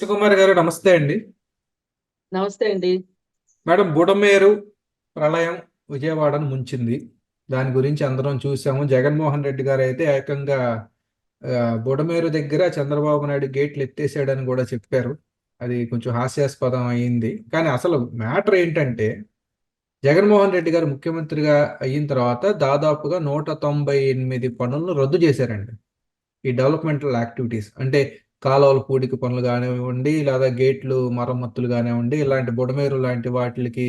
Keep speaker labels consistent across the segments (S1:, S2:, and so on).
S1: కృష్ణకుమారి గారు నమస్తే అండి.
S2: నమస్తే అండి.
S1: మేడం బుడమేరు ప్రళయం విజయవాడను ముంచింది. దాని గురించి అందరం చూసాము. జగన్మోహన్ రెడ్డి గారు అయితే ఏకంగా బుడమేరు దగ్గర చంద్రబాబు నాయుడు గేట్లు ఎత్తేసాడని కూడా చెప్పారు. అది కొంచెం హాస్యాస్పదం అయింది. కానీ అసలు మ్యాటర్ ఏంటంటే జగన్మోహన్ రెడ్డి గారు ముఖ్యమంత్రిగా అయిన తర్వాత దాదాపుగా నూట తొంభై ఎనిమిది పనులను రద్దు చేశారండి. ఈ డెవలప్మెంటల్ యాక్టివిటీస్. అంటే కాలువల పూడికి పనులు కానివ్వండి లేదా గేట్లు మరమ్మతులు కానివ్వండి ఇలాంటి బుడమేరు లాంటి వాటికి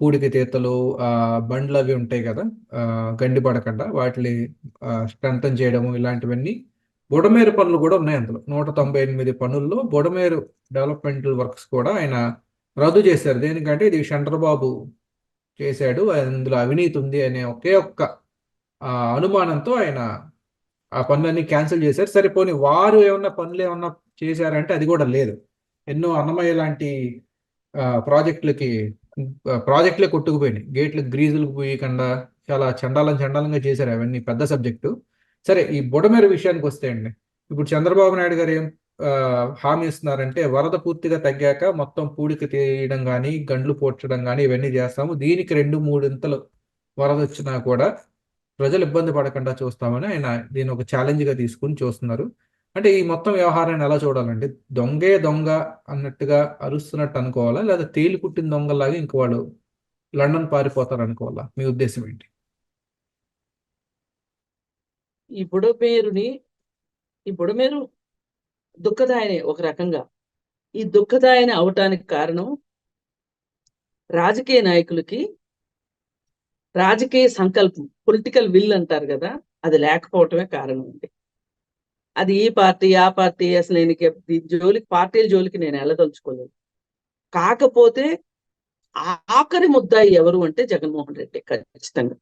S1: పూడికి తీతలు బండ్లు అవి ఉంటాయి కదా గండి పడకుండా వాటిని స్ట్రెంథన్ చేయడము ఇలాంటివన్నీ బుడమేరు పనులు కూడా ఉన్నాయి అందులో. నూట తొంభై ఎనిమిది పనుల్లో బుడమేరు డెవలప్మెంటల్ వర్క్స్ కూడా ఆయన రద్దు చేశారు. దేనికంటే ఇది చంద్రబాబు చేశాడు అందులో అవినీతి ఉంది అనే ఒకే ఒక్క అనుమానంతో ఆయన ఆ పనులన్నీ క్యాన్సిల్ చేశారు. సరే పోనీ వారు ఏమన్నా పనులు ఏమన్నా చేశారంటే అది కూడా లేదు. ఎన్నో అన్నమయ్య లాంటి ప్రాజెక్టులకి ప్రాజెక్టులే కొట్టుకుపోయినాయి. గేట్లకు గ్రీజులకు పోయకుండా చాలా చండాలం చండాలంగా చేశారు అవన్నీ పెద్ద సబ్జెక్టు. సరే ఈ బుడమేరు విషయానికి వస్తే అండి ఇప్పుడు చంద్రబాబు నాయుడు గారు ఏం హామీ ఇస్తున్నారంటే వరద పూర్తిగా తగ్గాక మొత్తం పూడిక తీయడం కానీ గండ్లు పోడ్చడం కానీ ఇవన్నీ చేస్తాము. దీనికి రెండు మూడింతలు వరద వచ్చినా కూడా ప్రజలు ఇబ్బంది పడకుండా చూస్తామని ఆయన దీన్ని ఒక ఛాలెంజ్గా తీసుకుని చూస్తున్నారు. అంటే ఈ మొత్తం వ్యవహారాన్ని ఎలా చూడాలంటే దొంగే దొంగ అన్నట్టుగా అరుస్తున్నట్టు అనుకోవాలా? లేదా తేలి కుట్టిన దొంగలాగా ఇంక వాళ్ళు లండన్ పారిపోతారు అనుకోవాలా? మీ ఉద్దేశం ఏంటి?
S2: ఈ బుడమేరుని ఈ బుడమేరు దుఃఖదాయనే ఒక రకంగా. ఈ దుఃఖదాయన అవటానికి కారణం రాజకీయ నాయకులకి రాజకీయ సంకల్పం. పొలిటికల్ విల్ అంటారు కదా అది లేకపోవటమే కారణం అండి. అది ఈ పార్టీ ఆ పార్టీ అసలు నేను ఈ జోలికి పార్టీల జోలికి నేను వెళ్ళదలుచుకోలేదు కాకపోతే ఆఖరి ముద్దాయి ఎవరు అంటే జగన్మోహన్ రెడ్డి ఖచ్చితంగా.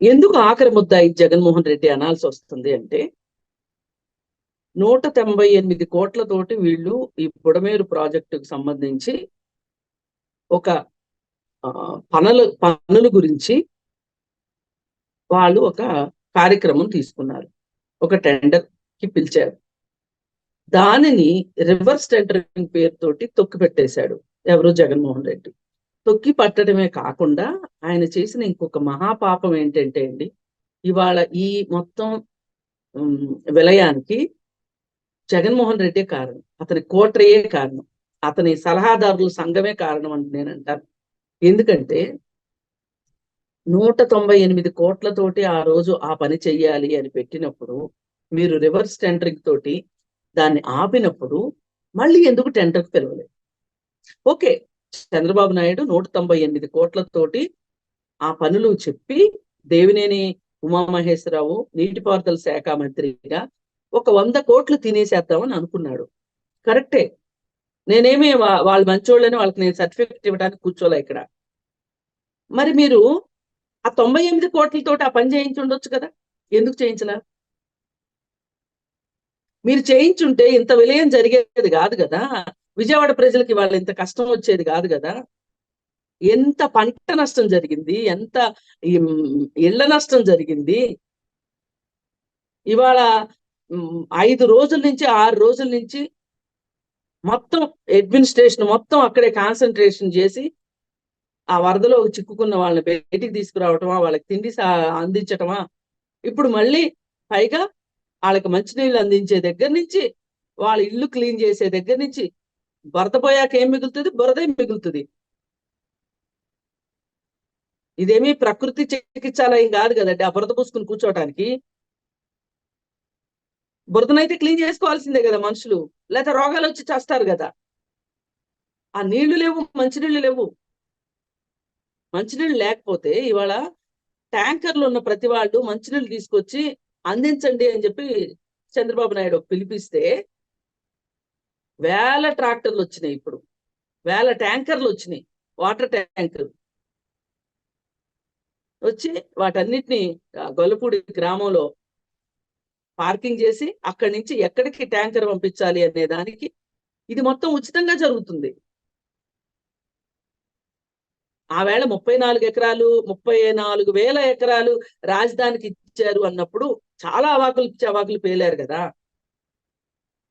S2: ఎందుకు ఆఖరి ముద్దాయి జగన్మోహన్ రెడ్డి అనాల్సి వస్తుంది అంటే నూట తొంభై ఎనిమిది కోట్లతోటి వీళ్ళు ఈ బుడమేరు ప్రాజెక్టుకు సంబంధించి ఒక పనులు పనుల గురించి వాళ్ళు ఒక కార్యక్రమం తీసుకున్నారు. ఒక టెండర్కి పిలిచారు. దానిని రివర్స్ టెండరింగ్ పేరుతోటి తొక్కి పెట్టేశాడు ఎవరు జగన్మోహన్ రెడ్డి. తొక్కి పట్టడమే కాకుండా ఆయన చేసిన ఇంకొక మహాపాపం ఏంటంటే అండి ఇవాళ ఈ మొత్తం విలయానికి జగన్మోహన్ రెడ్డే కారణం అతని కోటరియే కారణం అతని సలహాదారుల సంఘమే కారణం అని నేను అంటాను ఎందుకంటే నూట తొంభై ఎనిమిది కోట్లతోటి ఆ రోజు ఆ పని చెయ్యాలి అని పెట్టినప్పుడు మీరు రివర్స్ టెండరింగ్ తోటి దాన్ని ఆపినప్పుడు మళ్ళీ ఎందుకు టెండర్కి పిలవలేదు? ఓకే చంద్రబాబు నాయుడు నూట తొంభై ఎనిమిది కోట్లతోటి ఆ పనులు చెప్పి దేవినేని ఉమామహేశ్వరరావు నీటిపారుదల శాఖ మంత్రిగా ఒక వంద కోట్లు తినేసేద్దామని అనుకున్నాడు. కరెక్టే. నేనేమి వాళ్ళు మంచోళ్ళని వాళ్ళకి నేను సర్టిఫికెట్ ఇవ్వడానికి కూర్చోలే ఇక్కడ. మరి మీరు ఆ తొంభై ఎనిమిది కోట్లతో ఆ పని చేయించి ఉండొచ్చు కదా? ఎందుకు చేయించలా? మీరు చేయించుంటే ఇంత విలయం జరిగేది కాదు కదా? విజయవాడ ప్రజలకి వాళ్ళ ఇంత కష్టం వచ్చేది కాదు కదా? ఎంత పంట నష్టం జరిగింది? ఎంత ఇళ్ళ నష్టం జరిగింది? ఇవాళ ఐదు రోజుల నుంచి ఆరు రోజుల నుంచి మొత్తం అడ్మినిస్ట్రేషన్ మొత్తం అక్కడే కాన్సన్ట్రేషన్ చేసి ఆ వరదలో చిక్కుకున్న వాళ్ళని బయటికి తీసుకురావటమా వాళ్ళకి తిండి అందించటమా? ఇప్పుడు మళ్ళీ పైగా వాళ్ళకి మంచినీళ్ళు అందించే దగ్గర నుంచి వాళ్ళ ఇల్లు క్లీన్ చేసే దగ్గర నుంచి బురద పోయాక ఏం మిగులుతుంది? బురదే మిగులుతుంది. ఇదేమీ ప్రకృతి చికిత్సాలయం కాదు కదండి. ఆ బురద పూసుకుని కూర్చోవటానికి బురదనైతే క్లీన్ చేసుకోవాల్సిందే కదా మనుషులు. లేకపోతే రోగాలు వచ్చి చేస్తారు కదా. ఆ నీళ్ళు లేవు మంచినీళ్ళు లేవు. మంచినీళ్ళు లేకపోతే ఇవాళ ట్యాంకర్లు ఉన్న ప్రతి వాళ్ళు మంచినీళ్ళు తీసుకొచ్చి అందించండి అని చెప్పి చంద్రబాబు నాయుడు పిలిపిస్తే వేల ట్రాక్టర్లు వచ్చినాయి ఇప్పుడు. వేల ట్యాంకర్లు వచ్చినాయి. వాటర్ ట్యాంకర్ వచ్చి వాటన్నిటిని గొల్లపూడి గ్రామంలో పార్కింగ్ చేసి అక్కడి నుంచి ఎక్కడికి ట్యాంకర్ పంపించాలి అనే దానికి ఇది మొత్తం ఉచితంగా జరుగుతుంది. ఆ వేళ ముప్పై నాలుగు ఎకరాలు ముప్పై నాలుగు వేల ఎకరాలు రాజధానికి ఇచ్చారు అన్నప్పుడు చాలా అవాకులు ఇచ్చి అవాకులు పేలారు కదా.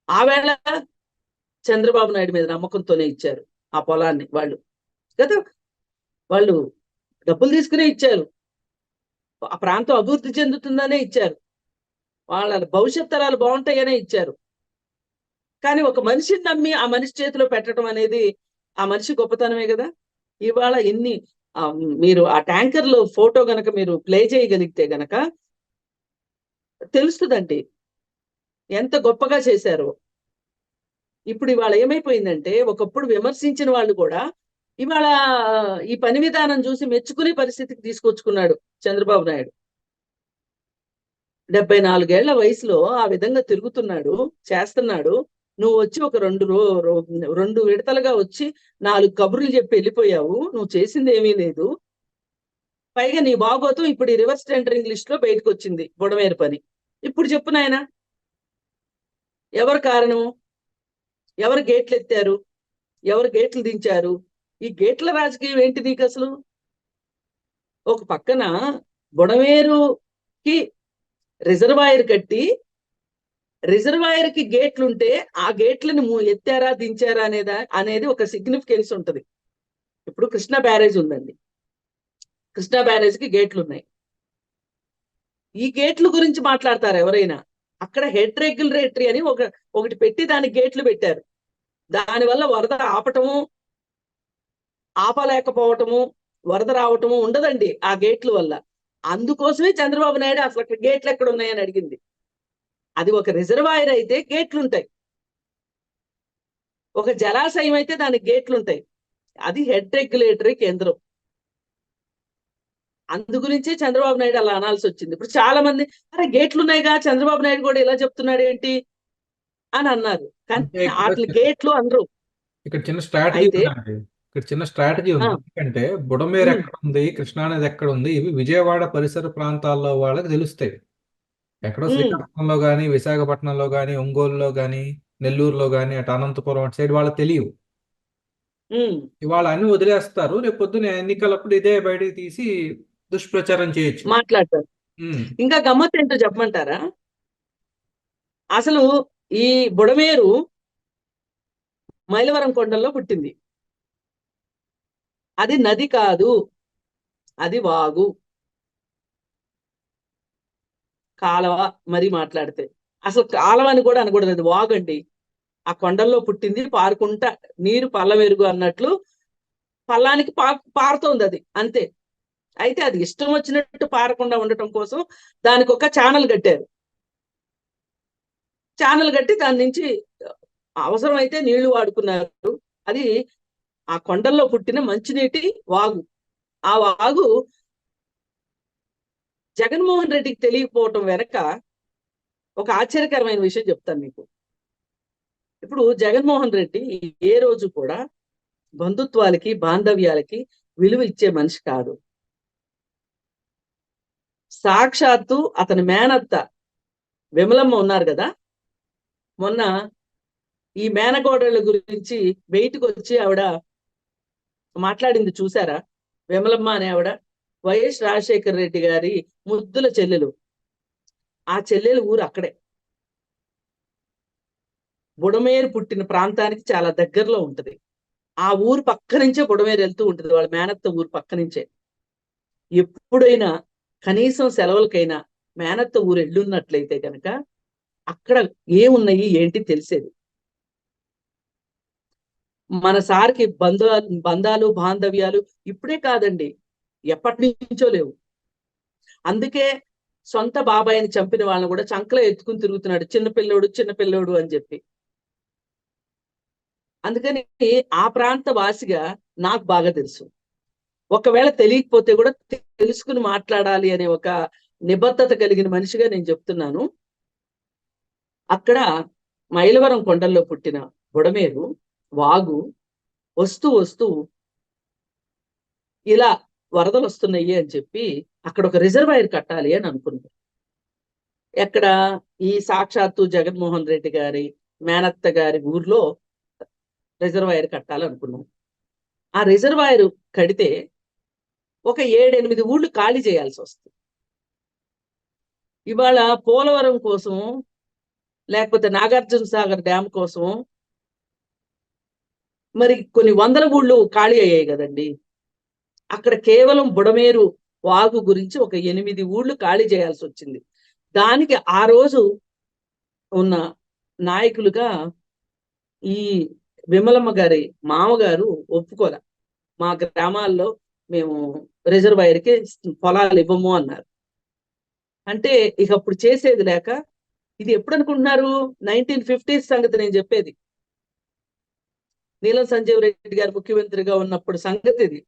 S2: ఆ వేళ చంద్రబాబు నాయుడు మీద నమ్మకంతోనే ఇచ్చారు ఆ పొలాన్ని వాళ్ళు. కదా? వాళ్ళు డబ్బులు తీసుకునే ఇచ్చారు. ఆ ప్రాంతం అభివృద్ధి చెందుతుందనే ఇచ్చారు. వాళ్ళ భవిష్యత్ తరాలు బాగుంటాయనే ఇచ్చారు. కానీ ఒక మనిషిని నమ్మి ఆ మనిషి చేతిలో పెట్టడం అనేది ఆ మనిషి గొప్పతనమే కదా? ఇవాళ ఎన్ని మీరు ఆ ట్యాంకర్లో ఫోటో గనక మీరు ప్లే చేయగలిగితే గనక తెలుస్తుందండి. ఎంత గొప్పగా చేశారు. ఇప్పుడు ఇవాళ ఏమైపోయిందంటే ఒకప్పుడు విమర్శించిన వాళ్ళు కూడా ఇవాళ ఈ పని విధానం చూసి మెచ్చుకునే పరిస్థితికి తీసుకొచ్చుకున్నాడు చంద్రబాబు నాయుడు. డెబ్బై నాలుగేళ్ళ వయసులో ఆ విధంగా తిరుగుతున్నాడు చేస్తున్నాడు. నువ్వు వచ్చి ఒక రెండు రో రో- రెండు విడతలుగా వచ్చి నాలుగు కబుర్లు చెప్పి వెళ్ళిపోయావు. నువ్వు చేసింది ఏమీ లేదు. పైగా నీ బాగోతం ఇప్పుడు ఈ రివర్స్ టెండరింగ్ లిస్ట్లో బయటకు వచ్చింది. బుడమేరు పని. ఇప్పుడు చెప్పు నాయన. ఎవరు కారణం? ఎవరు గేట్లు ఎత్తారు? ఎవరు గేట్లు దించారు? ఈ గేట్ల రాజకీయం ఏంటి నీకు అసలు? ఒక పక్కన బుడమేరుకి రిజర్వాయర్ కట్టి రిజర్వాయర్కి గేట్లు ఉంటే ఆ గేట్లను ఎత్తారా దించారా అనేదా అనేది ఒక సిగ్నిఫికెన్స్ ఉంటది. ఇప్పుడు కృష్ణా బ్యారేజ్ ఉందండి. కృష్ణా బ్యారేజ్కి గేట్లు ఉన్నాయి ఈ గేట్ల గురించి మాట్లాడతారు ఎవరైనా? అక్కడ హెడ్ రెగ్యులరేటరీ అని ఒక ఒకటి పెట్టి దానికి గేట్లు పెట్టారు. దానివల్ల వరద ఆపటము ఆపలేకపోవటము వరద రావటము ఉండదండి ఆ గేట్ల వల్ల. అందుకోసమే చంద్రబాబు నాయుడు అసలు అక్కడ గేట్లు ఎక్కడ ఉన్నాయని అడిగింది. అది ఒక రిజర్వాయర్ అయితే గేట్లు ఉంటాయి ఒక జలాశయం అయితే దానికి గేట్లు ఉంటాయి అది హెడ్ రెగ్యులేటరీ కేంద్రం. అందు గురించే చంద్రబాబు నాయుడు అలా అనాల్సి వచ్చింది ఇప్పుడు చాలా మంది అరే గేట్లు ఉన్నాయిగా చంద్రబాబు నాయుడు కూడా ఇలా చెప్తున్నాడు ఏంటి? అని అన్నారు. కానీ వాటి గేట్లు అనరు.
S1: ఇక్కడ చిన్న స్ట్రాటజీ ఇక్కడ చిన్న స్ట్రాటజీ ఉంది. ఎందుకంటే బుడమేరు. ఎక్కడ ఉంది కృష్ణానది ఎక్కడ ఉంది ఇవి విజయవాడ పరిసర ప్రాంతాల్లో వాళ్ళకి తెలుస్తాయి. ఎక్కడో. శ్రీకాకుళంలో కానీ విశాఖపట్నంలో కానీ ఒంగోలులో కానీ నెల్లూరులో కానీ అటు అనంతపురం అటు సైడ్ వాళ్ళకి తెలియవు. ఇవాళ అన్ని వదిలేస్తారు. రేపు పొద్దున ఎన్నికలప్పుడు ఇదే బయటికి తీసి దుష్ప్రచారం చేయొచ్చు.
S2: మాట్లాడతారు. ఇంకా గమ్మత్ ఏంటో చెప్పమంటారా? అసలు ఈ బుడమేరు మైలవరం కొండల్లో పుట్టింది. అది నది కాదు. అది వాగు. కాలవ మరి మాట్లాడితే. అసలు కాలవ అని కూడా అనకూడదు అది వాగు అండి ఆ కొండల్లో పుట్టింది పారుకుంటా నీరు పల్లమెరుగు అన్నట్లు పల్లానికి పా పారుతోంది అది. అంతే. అయితే అది ఇష్టం వచ్చినట్టు పారకుండా ఉండటం కోసం దానికి ఒక ఛానల్ కట్టారు. ఛానల్ కట్టి దాని నుంచి అవసరమైతే నీళ్ళు వాడుకున్నారు. అది ఆ కొండల్లో పుట్టిన మంచినీటి వాగు. ఆ వాగు జగన్మోహన్ రెడ్డికి తెలియకపోవటం వెనక ఒక ఆశ్చర్యకరమైన విషయం చెప్తాను మీకు. ఇప్పుడు జగన్మోహన్ రెడ్డి ఏ రోజు కూడా బంధుత్వాలకి బాంధవ్యాలకి విలువ ఇచ్చే మనిషి కాదు. సాక్షాత్తు అతని మేనత్త విమలమ్మ ఉన్నారు కదా. మొన్న ఈ మేనగోడల గురించి బయటకు వచ్చి ఆవిడ మాట్లాడింది చూసారా? విమలమ్మ అనే ఆవిడ వైఎస్ రాజశేఖర రెడ్డి గారి ముద్దుల చెల్లెలు. ఆ చెల్లెలు ఊరు అక్కడే. బుడమేరు పుట్టిన ప్రాంతానికి చాలా దగ్గరలో ఉంటది. ఆ ఊరు పక్క నుంచే బుడమేరు వెళ్తూ ఉంటుంది. వాళ్ళ మేనత్త ఊరు పక్క నుంచే. ఎప్పుడైనా కనీసం సెలవులకైనా మేనత్త ఊరు ఎళ్ళున్నట్లయితే కనుక అక్కడ ఏమున్నాయి ఏంటి తెలిసేది. మన సార్కి బంధాలు బంధాలు బాంధవ్యాలు ఇప్పుడే కాదండి. ఎప్పటి నుంచో లేవు. అందుకే సొంత బాబాయిని చంపిన వాళ్ళని కూడా చంకలో ఎత్తుకుని తిరుగుతున్నాడు. చిన్నపిల్లోడు చిన్నపిల్లోడు అని చెప్పి. అందుకని ఆ ప్రాంత వాసిగా నాకు బాగా తెలుసు. ఒకవేళ తెలియకపోతే కూడా తెలుసుకుని మాట్లాడాలి అనే ఒక నిబద్ధత కలిగిన మనిషిగా నేను చెప్తున్నాను. అక్కడ మైలవరం కొండల్లో పుట్టిన బుడమేరు వాగు వస్తూ వస్తూ ఇలా వరదలు వస్తున్నాయి అని చెప్పి అక్కడ ఒక రిజర్వాయర్ కట్టాలి అని అనుకున్నారు. ఎక్కడ? ఈ సాక్షాత్తు జగన్మోహన్ రెడ్డి గారి మేనత్త గారి ఊర్లో రిజర్వాయర్ కట్టాలనుకున్నారు ఆ రిజర్వాయర్ కడితే ఒక ఏడెనిమిది ఊళ్ళు ఖాళీ చేయాల్సి వస్తుంది. ఇవాళ పోలవరం కోసం లేకపోతే నాగార్జున సాగర్ డ్యామ్ కోసం మరి కొన్ని వందల ఊళ్ళు ఖాళీ అయ్యాయి కదండి. అక్కడ కేవలం బుడమేరు వాగు గురించి ఒక ఎనిమిది ఊళ్ళు ఖాళీ చేయాల్సి వచ్చింది. దానికి ఆ రోజు ఉన్న నాయకులుగా ఈ విమలమ్మ గారి మామగారు ఒప్పుకోలే. మా గ్రామాల్లో మేము రిజర్వాయర్కి పొలాలు ఇవ్వము అన్నారు. అంటే ఇక అప్పుడు చేసేది లేక ఇది ఎప్పుడు అనుకుంటున్నారు నైన్టీన్ ఫిఫ్టీస్ సంగతి నేను చెప్పేది. నీలం సంజీవ్ రెడ్డి గారు ముఖ్యమంత్రిగా ఉన్నప్పుడు సంగతి ఇది.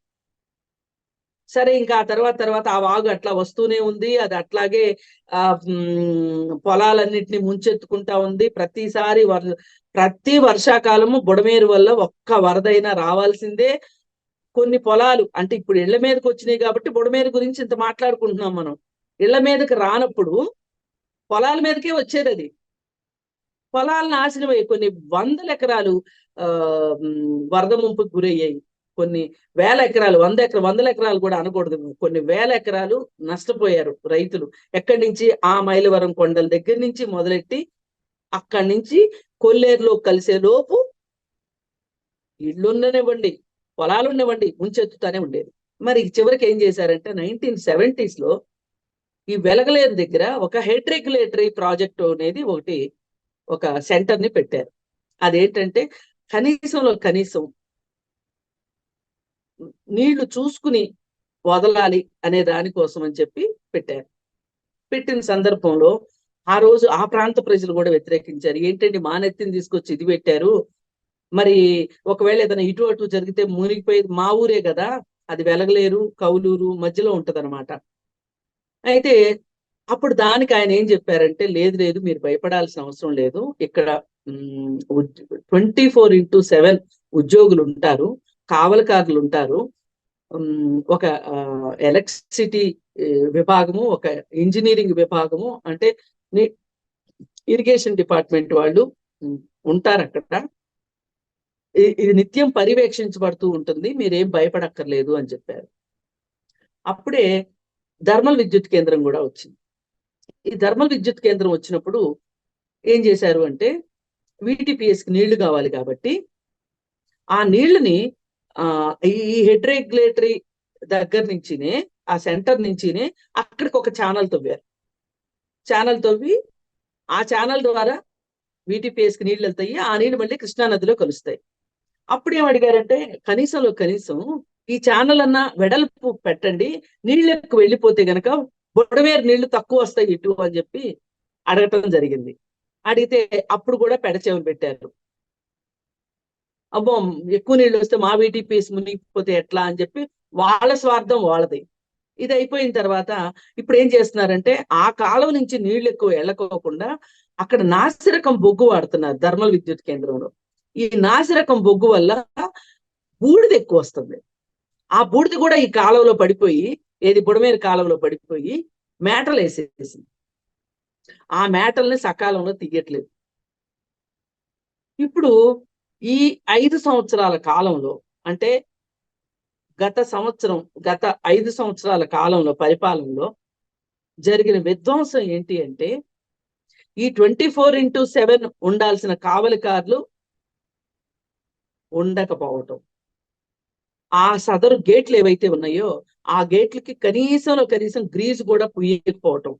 S2: సరే ఇంకా ఆ తర్వాత తర్వాత ఆ వాగు అట్లా వస్తూనే ఉంది. అది అట్లాగే ఆ పొలాలన్నింటినీ పొలాలన్నిటిని ముంచెత్తుకుంటా ఉంది. ప్రతిసారి వర్ ప్రతి వర్షాకాలము బుడమేరు వల్ల ఒక్క వరదైనా రావాల్సిందే. కొన్ని పొలాలు అంటే ఇప్పుడు ఇళ్ళ మీదకి వచ్చినాయి కాబట్టి బుడమేరు గురించి ఇంత మాట్లాడుకుంటున్నాం మనం. ఇళ్ళ మీదకి రానప్పుడు పొలాల మీదకే వచ్చేది అది. పొలాలు నాశనం అయ్యాయి. కొన్ని వందల ఎకరాలు ఆ వరద ముంపుకు గురయ్యాయి. కొన్ని వేల ఎకరాలు వంద ఎకరా వందల ఎకరాలు కూడా అనకూడదు. కొన్ని వేల ఎకరాలు నష్టపోయారు రైతులు. ఎక్కడి నుంచి? ఆ మైలవరం కొండల దగ్గర నుంచి మొదలెట్టి అక్కడి నుంచి కొల్లేరులో కలిసే లోపు ఇళ్ళున్ననివ్వండి పొలాలు ఉన్నవ్వండి ముంచెత్తుతానే ఉండేది. మరి చివరికి ఏం చేశారంటే నైన్టీన్ సెవెంటీస్లో ఈ వెలగలేరు దగ్గర ఒక హెడ్ రెగ్యులేటరీ ప్రాజెక్ట్ అనేది ఒకటి ఒక సెంటర్ని పెట్టారు. అదేంటంటే కనీసంలో కనీసం నీళ్ళు చూసుకుని వదలాలి అనే దానికోసం అని చెప్పి పెట్టారు. పెట్టిన సందర్భంలో ఆ రోజు ఆ ప్రాంత ప్రజలు కూడా వ్యతిరేకించారు. ఏంటండి మానెత్తిని తీసుకొచ్చి ఇది పెట్టారు? మరి ఒకవేళ ఏదైనా ఇటు అటు జరిగితే మునిగిపోయేది మా ఊరే కదా అది వెలగలేరు కౌలూరు మధ్యలో ఉంటదన్నమాట. అయితే అప్పుడు దానికి ఆయన ఏం చెప్పారంటే లేదు లేదు మీరు భయపడాల్సిన అవసరం లేదు. ఇక్కడ ట్వంటీ ఫోర్ ఇంటూ సెవెన్ ఉద్యోగులు ఉంటారు. కావలకారులు ఉంటారు. ఒక ఎలక్ట్రిసిటీ విభాగము ఒక ఇంజనీరింగ్ విభాగము అంటే ఇరిగేషన్ డిపార్ట్మెంట్ వాళ్ళు ఉంటారు అక్కడ ఇది నిత్యం పర్యవేక్షించబడుతూ ఉంటుంది. మీరేం భయపడక్కర్లేదు అని చెప్పారు. అప్పుడే థర్మల్ విద్యుత్ కేంద్రం కూడా వచ్చింది. ఈ థర్మల్ విద్యుత్ కేంద్రం వచ్చినప్పుడు ఏం చేశారు అంటే VTPS కి నీళ్ళు కావాలి కాబట్టి ఆ నీళ్ళని ఈ హెడ్ రెగ్యులేటరీ దగ్గర నుంచినే ఆ సెంటర్ నుంచినే అక్కడికి ఒక ఛానల్ తవ్వారు. ఛానల్ తవ్వి ఆ ఛానల్ ద్వారా వీటిపిఎస్కి కి నీళ్ళు వెళ్తాయి ఆ నీళ్ళు మళ్ళీ కృష్ణా నదిలో కలుస్తాయి. అప్పుడు ఏం అడిగారంటే కనీసంలో కనీసం ఈ ఛానల్ అన్న వెడల్పు పెట్టండి నీళ్ళకు వెళ్ళిపోతే గనక బుడవేరు నీళ్ళు తక్కువ వస్తాయి ఇటు అని చెప్పి అడగటం జరిగింది. అడిగితే అప్పుడు కూడా పెడచెవులు పెట్టారు. అబ్బో ఎక్కువ నీళ్ళు వస్తే మా వీటీపీఎస్ మునిగిపోతే ఎట్లా అని చెప్పి వాళ్ళ స్వార్థం వాళ్ళది. ఇది అయిపోయిన తర్వాత ఇప్పుడు ఏం చేస్తున్నారంటే ఆ కాలువ నుంచి నీళ్ళు ఎక్కువ వెళ్ళకోకుండా అక్కడ నాసిరకం బొగ్గు వాడుతున్నారు ధర్మల్ విద్యుత్ కేంద్రంలో. ఈ నాసిరకం బొగ్గు వల్ల బూడిద ఎక్కువ వస్తుంది. ఆ బూడిద కూడా ఈ కాలువలో పడిపోయి ఏది బుడమేరు కాలువలో పడిపోయి మేటలు వేసేసింది ఆ మేటల్ని సకాలంలో తీయట్లేదు. ఇప్పుడు ఈ ఐదు సంవత్సరాల కాలంలో అంటే గత సంవత్సరం గత ఐదు సంవత్సరాల కాలంలో పరిపాలనలో జరిగిన విధ్వంసం ఏంటి అంటే ఈ ట్వంటీ ఫోర్ ఇంటూ సెవెన్ ఉండాల్సిన కావలికారులు ఉండకపోవటం. ఆ సదరు గేట్లు ఏవైతే ఉన్నాయో ఆ గేట్లకి కనీసంలో కనీసం గ్రీజ్ కూడా పుయ్యకపోవటం.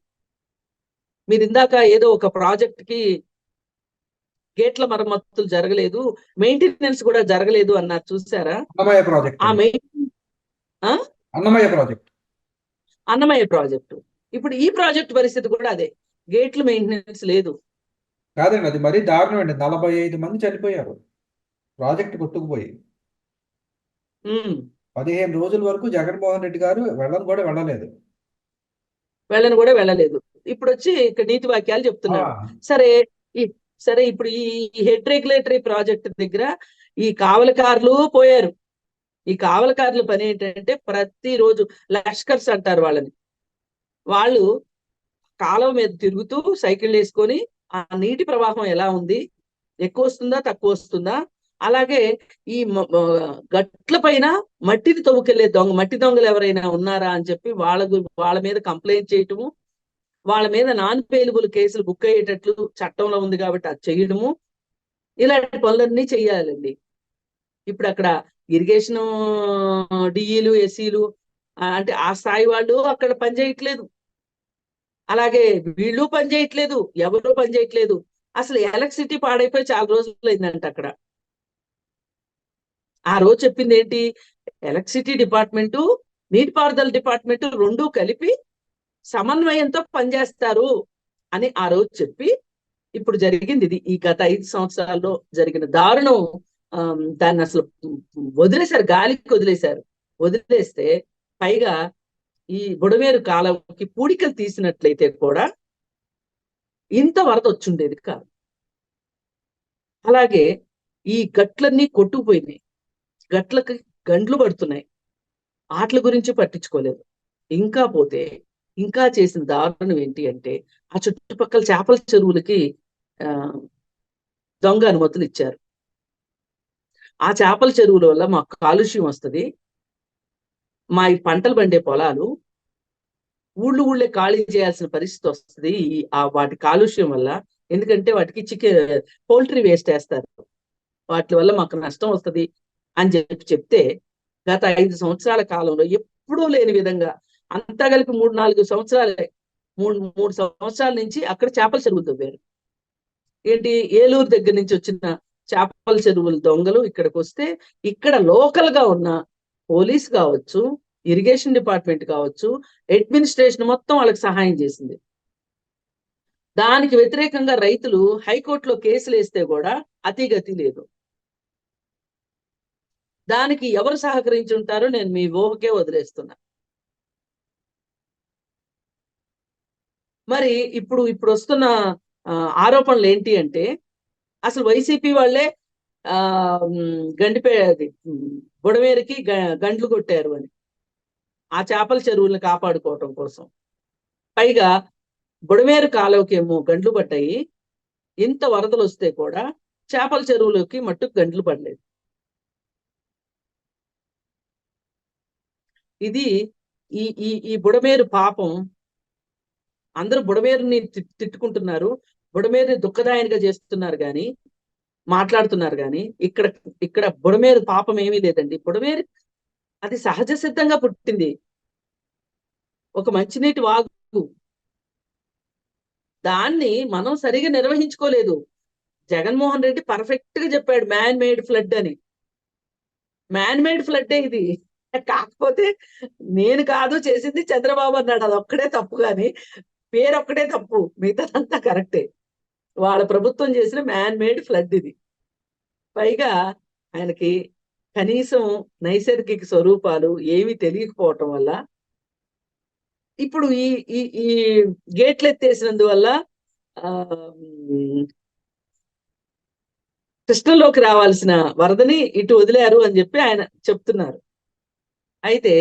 S2: మీరు ఇందాక ఏదో ఒక ప్రాజెక్ట్కి గేట్ల మరమ్మతులు జరగలేదు మెయింటెనెన్స్ కూడా జరగలేదు అన్నారు చూసారా?
S1: అన్నమయ్య ప్రాజెక్ట్.
S2: ఆ
S1: అన్నమయ్య ప్రాజెక్ట్.
S2: అన్నమయ్య ప్రాజెక్టు. ఇప్పుడు ఈ ప్రాజెక్ట్ పరిస్థితి కూడా అదే. గేట్లు మెయింటెనెన్స్ లేదు.
S1: కాదండి అది మరీ దారుణం అండి. నలభై ఐదు మంది చనిపోయారు. ప్రాజెక్ట్ కొట్టుకుపోయి. పదిహేను రోజుల వరకు జగన్మోహన్ రెడ్డి గారు వెళ్ళని కూడా వెళ్ళలేదు.
S2: వెళ్ళని కూడా వెళ్ళలేదు. ఇప్పుడు వచ్చి ఇక్కడ నీతి వాక్యాలు చెప్తున్నాడు
S1: ఆ,
S2: సరే ఈ సరే ఇప్పుడు ఈ హెడ్ రెగ్యులేటరీ ప్రాజెక్ట్ దగ్గర ఈ కావలకారులు పోయారు. ఈ కావలకారుల పని ఏంటంటే ప్రతిరోజు లష్కర్స్ అంటారు వాళ్ళని. వాళ్ళు కాలువ మీద తిరుగుతూ సైకిల్ వేసుకొని ఆ నీటి ప్రవాహం ఎలా ఉంది? ఎక్కువ వస్తుందా? తక్కువ వస్తుందా? అలాగే ఈ గట్ల పైన మట్టిని తవ్వుకెళ్ళే దొంగ మట్టి దొంగలు ఎవరైనా ఉన్నారా అని చెప్పి వాళ్ళ వాళ్ళ మీద కంప్లైంట్ చేయటము వాళ్ళ మీద నాన్ పేలుబుల్ కేసులు బుక్ అయ్యేటట్లు చట్టంలో ఉంది కాబట్టి అది చేయడము. ఇలాంటి పనులన్నీ చేయాలండి. ఇప్పుడు అక్కడ ఇరిగేషన్ డిఈలు ఎస్సీలు అంటే ఆ స్థాయి వాళ్ళు అక్కడ పనిచేయట్లేదు అలాగే వీళ్ళు పనిచేయట్లేదు ఎవరు పనిచేయట్లేదు అసలు ఎలక్ట్రిసిటీ పాడైపోయి చాలా రోజులు అయిందంట అక్కడ. ఆ రోజు చెప్పింది ఏంటి? ఎలక్ట్రిసిటీ డిపార్ట్మెంటు నీటిపారుదల డిపార్ట్మెంట్ రెండు కలిపి సమన్వయంతో పనిచేస్తారు అని ఆ రోజు చెప్పి ఇప్పుడు జరిగింది ఇది. ఈ గత ఐదు సంవత్సరాల్లో జరిగిన దారుణం ఆ దాన్ని అసలు వదిలేశారు గాలికి వదిలేశారు. వదిలేస్తే పైగా ఈ బుడమేరు కాలంకి పూడికలు తీసినట్లయితే కూడా ఇంత వరద వచ్చుండేది కాదు. అలాగే ఈ గట్లన్నీ కొట్టుకుపోయినాయి. గట్లకి గండ్లు పడుతున్నాయి. ఆటల గురించి పట్టించుకోలేదు. ఇంకా పోతే ఇంకా చేసిన దారుణం ఏంటి అంటే ఆ చుట్టుపక్కల చేపల చెరువులకి ఆ దొంగ అనుమతులు ఇచ్చారు. ఆ చేపల చెరువుల వల్ల మాకు కాలుష్యం వస్తుంది. మా ఈ పంటలు పండే పొలాలు ఊళ్ళు ఊళ్ళే ఖాళీ చేయాల్సిన పరిస్థితి వస్తుంది. ఆ వాటి కాలుష్యం వల్ల. ఎందుకంటే వాటికి చికెన్ పౌల్ట్రీ వేస్ట్ వేస్తారు. వాటి వల్ల మాకు నష్టం వస్తుంది అని చెప్పి చెప్తే గత ఐదు సంవత్సరాల కాలంలో ఎప్పుడూ లేని విధంగా అంతా కలిపి మూడు నాలుగు సంవత్సరాలే. మూడు మూడు సంవత్సరాల నుంచి అక్కడ చేపల చెరువులు తవ్వారు. ఏంటి? ఏలూరు దగ్గర నుంచి వచ్చిన చేపల చెరువుల దొంగలు ఇక్కడికి వస్తే ఇక్కడ లోకల్గా ఉన్న పోలీస్ కావచ్చు ఇరిగేషన్ డిపార్ట్మెంట్ కావచ్చు అడ్మినిస్ట్రేషన్ మొత్తం వాళ్ళకి సహాయం చేసింది. దానికి వ్యతిరేకంగా రైతులు హైకోర్టులో కేసులు వేస్తే కూడా అతిగతి లేదు. దానికి ఎవరు సహకరించి ఉంటారో నేను మీ ఊహకే వదిలేస్తున్నా. మరి ఇప్పుడు ఇప్పుడు వస్తున్న ఆ, ఆరోపణలు ఏంటి అంటే అసలు వైసీపీ వాళ్ళే ఆ గండిపే అది, గ- గండ్లు కొట్టారు అని. ఆ చేపల చెరువుల్ని కాపాడుకోవటం కోసం. పైగా బుడమేరు కాలువకేమో గండ్లు పడ్డాయి. ఇంత వరదలు వస్తే కూడా చేపల చెరువులోకి మట్టుకు గండ్లు పడలేదు. ఇది ఈ ఈ ఈ బుడమేరు పాపం అందరూ బుడమేరుని తి- తిట్టుకుంటున్నారు. బుడమేరుని దుఃఖదాయనిగా చేస్తున్నారు కానీ మాట్లాడుతున్నారు కానీ ఇక్కడ ఇక్కడ బుడమేరు పాపం ఏమీ లేదండి. బుడమేరు అది సహజ సిద్ధంగా పుట్టింది. ఒక మంచినీటి వాగు. దాన్ని మనం సరిగా నిర్వహించుకోలేదు. జగన్మోహన్ రెడ్డి పర్ఫెక్ట్గా చెప్పాడు మ్యాన్ మేడ్ ఫ్లడ్ అని. మ్యాన్ మేడ్ ఫ్లడ్ ఇది. కాకపోతే నేను కాదు చేసింది చంద్రబాబు అన్నాడు. అది ఒక్కడే తప్పు కానీ పేరు ఒక్కటే తప్పు మిగతాదంతా కరెక్టే. వాళ్ళ ప్రభుత్వం చేసిన మ్యాన్ మేడ్ ఫ్లడ్ ఇది. పైగా ఆయనకి కనీసం నైసర్గిక స్వరూపాలు ఏమీ తెలియకపోవటం వల్ల ఇప్పుడు ఈ ఈ ఈ గేట్లు ఎత్తేసినందువల్ల ఆ కృష్ణలోకి రావాల్సిన వరదని ఇటు వదిలారు అని చెప్పి ఆయన చెప్తున్నారు. అయితే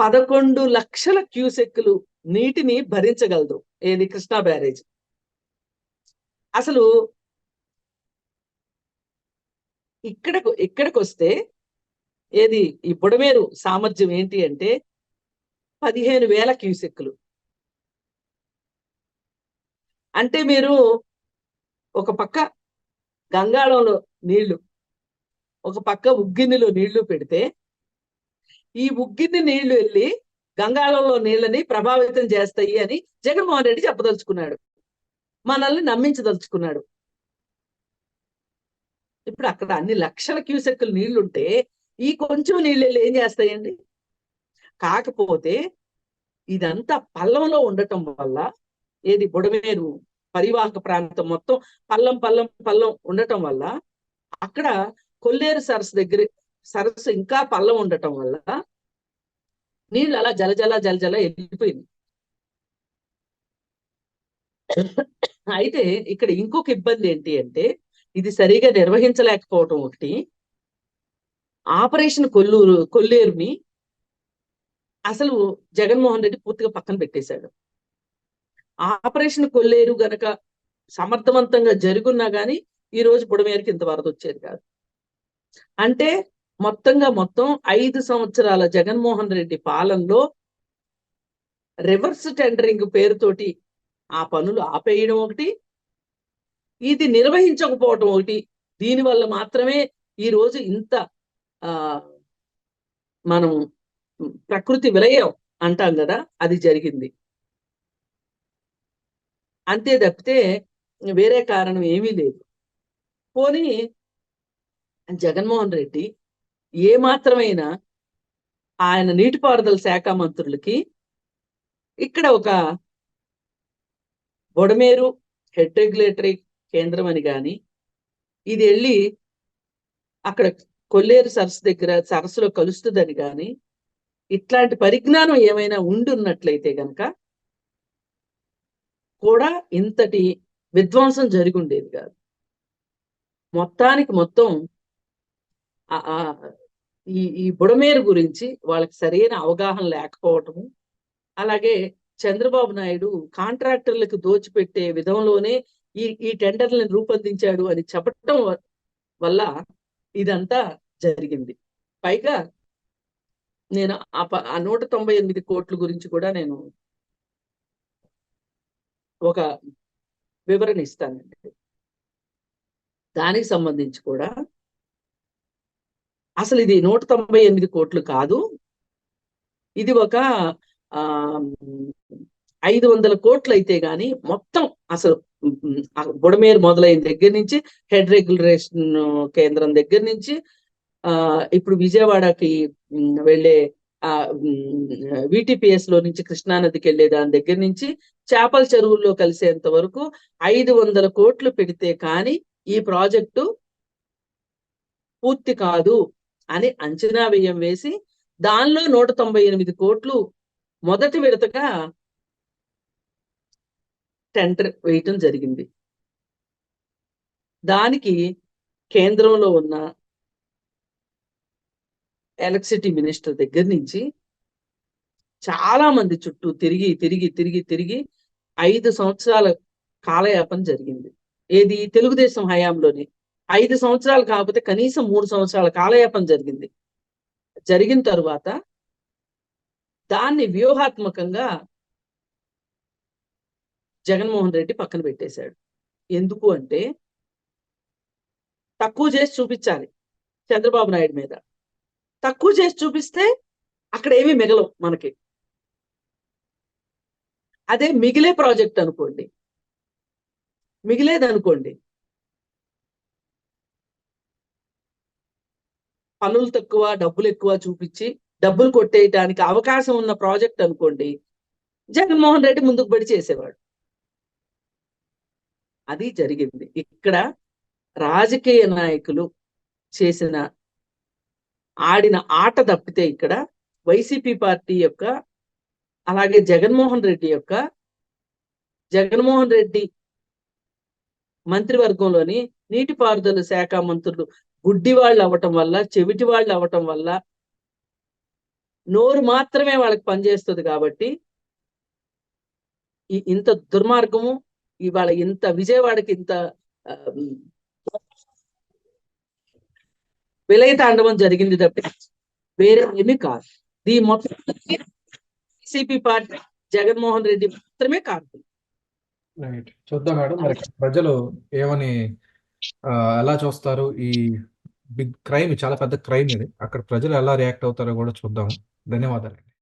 S2: పదకొండు లక్షల క్యూసెక్కులు నీటిని భరించగలదు. ఏది? కృష్ణా బ్యారేజ్. అసలు ఇక్కడకు ఇక్కడికి వస్తే ఏది? ఈ బుడమేరు సామర్థ్యం ఏంటి అంటే పదిహేను వేల క్యూసెక్కులు. అంటే మీరు ఒక పక్క గంగాళంలో నీళ్ళు ఒక పక్క ఉగ్గినిలో నీళ్ళు పెడితే ఈ ఉగ్గిని నీళ్ళు వెళ్ళి గంగాళంలో నీళ్ళని ప్రభావితం చేస్తాయి అని జగన్మోహన్ రెడ్డి చెప్పదలుచుకున్నాడు. మనల్ని నమ్మించదలుచుకున్నాడు. ఇప్పుడు అక్కడ అన్ని లక్షల క్యూసెక్కులు నీళ్ళుంటే ఈ కొంచెం నీళ్ళు వెళ్ళి ఏం చేస్తాయండి? కాకపోతే ఇదంతా పల్లంలో ఉండటం వల్ల ఏది బుడమేరు పరివాహక ప్రాంతం మొత్తం పల్లం పల్లం పల్లం ఉండటం వల్ల అక్కడ కొల్లేరు సరస్సు దగ్గర సరస్సు ఇంకా పల్లం ఉండటం వల్ల నీళ్ళు అలా జలజల జలజల వెళ్ళిపోయింది. అయితే ఇక్కడ ఇంకొక ఇబ్బంది ఏంటి అంటే ఇది సరిగా నిర్వహించలేకపోవటం ఒకటి. ఆపరేషన్ కొల్లూరు కొల్లేరుని అసలు జగన్మోహన్ రెడ్డి పూర్తిగా పక్కన పెట్టేశాడు. ఆపరేషన్ కొల్లేరు గనక సమర్థవంతంగా జరుగున్నా గాని ఈ రోజు బుడమేరుకి ఇంత వరద వచ్చేది కాదు. అంటే మొత్తంగా మొత్తం ఐదు సంవత్సరాల జగన్మోహన్ రెడ్డి పాలనలో రివర్స్ టెండరింగ్ పేరుతోటి ఆ పనులు ఆపేయడం ఒకటి ఇది నిర్వహించకపోవటం ఒకటి. దీని వల్ల మాత్రమే ఈ రోజు ఇంత ఆ మనం ప్రకృతి విలయం అంటాం కదా అది జరిగింది. అంతే తప్పితే వేరే కారణం ఏమీ లేదు. పోనీ జగన్మోహన్ రెడ్డి ఏ మాత్రమైనా ఆయన నీటిపారుదల శాఖ మంత్రులకి ఇక్కడ ఒక బొడమేరు హెడ్ రెగ్యులేటరీ కేంద్రం అని కానీ ఇది వెళ్ళి అక్కడ కొల్లేరు సరస్సు దగ్గర సరస్సులో కలుస్తుందని కానీ ఇట్లాంటి పరిజ్ఞానం ఏమైనా ఉండున్నట్లయితే గనక కూడా ఇంతటి విధ్వంసం జరిగి ఉండేది కాదు. మొత్తానికి మొత్తం ఆ- ఆ ఈ ఈ బుడమేరు గురించి వాళ్ళకి సరైన అవగాహన లేకపోవటము అలాగే చంద్రబాబు నాయుడు కాంట్రాక్టర్లకు దోచిపెట్టే విధంలోనే ఈ ఈ టెండర్లను రూపొందించాడు అని చెప్పటం వల్ల ఇదంతా జరిగింది. పైగా నేను ఆ ప- ఆ నూట తొంభై ఎనిమిది కోట్ల గురించి కూడా నేను ఒక వివరణ ఇస్తానండి. దానికి సంబంధించి కూడా అసలు ఇది నూట తొంభై ఎనిమిది కోట్లు కాదు. ఇది ఒక ఆ ఐదు వందల కోట్లు అయితే గాని మొత్తం అసలు ఉమ్, బుడమేరు మొదలైన దగ్గర నుంచి హెడ్ రెగ్యులేషన్ కేంద్రం దగ్గర నుంచి ఆ ఇప్పుడు విజయవాడకి వెళ్ళే ఆ విటిపిఎస్లో నుంచి కృష్ణానదికి వెళ్ళే దాని దగ్గర నుంచి చేపల చెరువుల్లో కలిసేంత వరకు ఐదు వందల కోట్లు పెడితే కానీ ఈ ప్రాజెక్టు పూర్తి కాదు. అని అంచనా వ్యయం వేసి దానిలో నూట తొంభై ఎనిమిది కోట్లు మొదటి విడతగా టెండర్ వేయటం జరిగింది. దానికి కేంద్రంలో ఉన్న ఎలక్ట్రిసిటీ మినిస్టర్ దగ్గర నుంచి చాలా మంది చుట్టూ తిరిగి తిరిగి తిరిగి తిరిగి ఐదు సంవత్సరాల కాలయాపన జరిగింది. ఏది? తెలుగుదేశం హయాంలోనే. ఐదు సంవత్సరాలు కాకపోతే కనీసం మూడు సంవత్సరాల కాలయాపన జరిగింది. జరిగిన తరువాత దాన్ని వ్యూహాత్మకంగా జగన్మోహన్ రెడ్డి పక్కన పెట్టేశాడు. ఎందుకు అంటే తక్కువ చేసి చూపించాలి చంద్రబాబు నాయుడు మీద. తక్కువ చేసి చూపిస్తే అక్కడ ఏమీ మిగలవు మనకి. అదే మిగిలే ప్రాజెక్ట్ అనుకోండి. మిగిలేదనుకోండి. పనులు తక్కువ డబ్బులు ఎక్కువ చూపించి డబ్బులు కొట్టేయటానికి అవకాశం ఉన్న ప్రాజెక్ట్ అనుకోండి జగన్మోహన్ రెడ్డి ముందుకు పడి చేసేవాడు. అది జరిగింది. ఇక్కడ రాజకీయ నాయకులు చేసిన ఆడిన ఆట తప్పితే ఇక్కడ వైసీపీ పార్టీ యొక్క అలాగే జగన్మోహన్ రెడ్డి యొక్క జగన్మోహన్ రెడ్డి మంత్రివర్గంలోని నీటిపారుదల శాఖ మంత్రులు గుడ్డి వాళ్ళు అవ్వటం వల్ల చెవిటి వాళ్ళు అవ్వటం వల్ల నోరు మాత్రమే వాళ్ళకి పనిచేస్తుంది కాబట్టి ఈ ఇంత దుర్మార్గము ఇవాళ ఇంత విజయవాడకి ఇంత ఆ, విలయ తాండవం జరిగింది తప్ప వేరే ఏమీ కాదు. దీ మొత్తం వైసీపీ పార్టీ జగన్మోహన్ రెడ్డి మాత్రమే కాదు.
S1: చూద్దాం మేడం ప్రజలు ఏమని ఎలా చూస్తారు? ఈ బిగ్ క్రైమ్ చాలా పెద్ద క్రైమ్ ఇది. అక్కడ ప్రజలు ఎలా రియాక్ట్ అవుతారో కూడా చూద్దాం ధన్యవాదాలు.